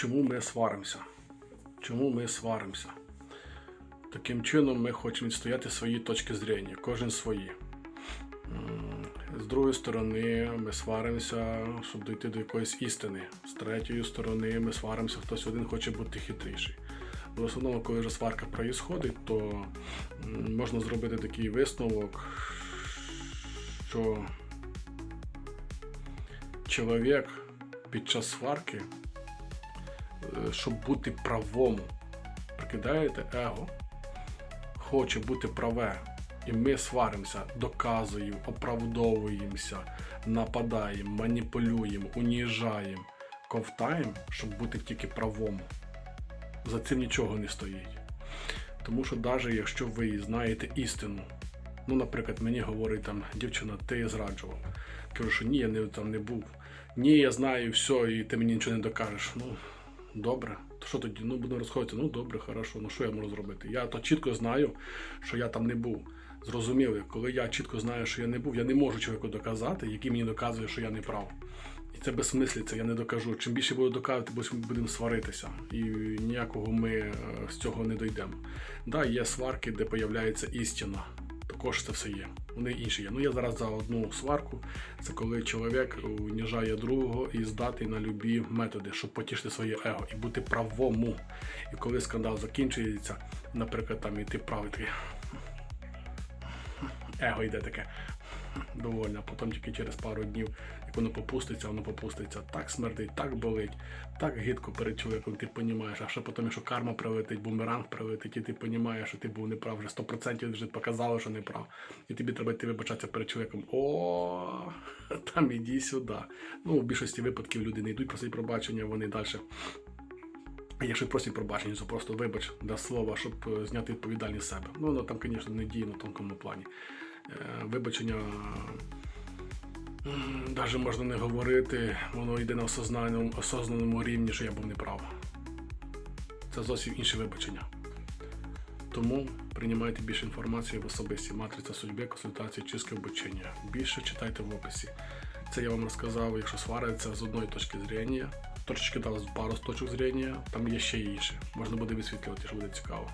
чому ми сваримося? Чому ми сваримося? Таким чином ми хочемо відстояти свої точки зрення, кожен свої. З другої сторони, ми сваримося, щоб дійти до якоїсь істини. З третьої сторони, ми сваримося, хтось один хоче бути хитріший. В основному, коли вже сварка проїсходить, то можна зробити такий висновок, що чоловік під час сварки, щоб бути правому, прикидаєте его, хоче бути праве. І ми сваримося, доказуємо, оправдовуємося, нападаємо, маніпулюємо, уніжаємо, ковтаємо, щоб бути тільки правому. За цим нічого не стоїть. Тому що навіть якщо ви знаєте істину, ну, наприклад, мені говорить там дівчина, ти зраджував. Кажу, що ні, я не, там не був. Ні, я знаю все, і ти мені нічого не докажеш. Ну, добре. То що тоді? Ну, будемо розходитися. Ну, добре, хорошо. Ну що я можу зробити? Я то чітко знаю, що я там не був. Зрозуміли, коли я чітко знаю, що я не був, я не можу чоловіку доказати, який мені доказує, що я не прав. І це безсмислиця, я не докажу. Чим більше буду доказувати, ми будемо сваритися. І ніякого ми е, з цього не дійдемо. Да, є сварки, де появляється істина. Також це все є. Вони інші є. Ну я зараз за одну сварку. Це коли чоловік уніжає другого і здатний на любі методи, щоб потішити своє его і бути правому. І коли скандал закінчується, наприклад, там і правий такий. Его йде таке довольно, а потім тільки через пару днів, як воно попуститься, воно попуститься. Так смердить, так болить, так гидко перед чоловіком, ти розумієш, а ще потім, якщо карма прилетить, бумеранг прилетить, і ти розумієш, що ти був неправ, вже 100% вже показало, що неправ. І тобі треба йти вибачатися перед чоловіком. О, там іди сюди. Ну, в більшості випадків люди не йдуть просить пробачення, вони далі. Якщо просять пробачення, то просто вибач до слова, щоб е, зняти відповідальність себе. Ну, воно там, звісно, не діє на тонкому плані. Е, Вибачення навіть можна не говорити, воно йде на осознаному, осознаному рівні, що я був неправ. Це зовсім інше вибачення. Тому приймайте більше інформації в особисті матриця судьби, консультації, чистке обучення. Більше читайте в описі. Це я вам розказав, якщо свариться з одної точки зрення, трошечки дав пару з точок зрення, там є ще інше. Можна буде висвітлювати, що буде цікаво.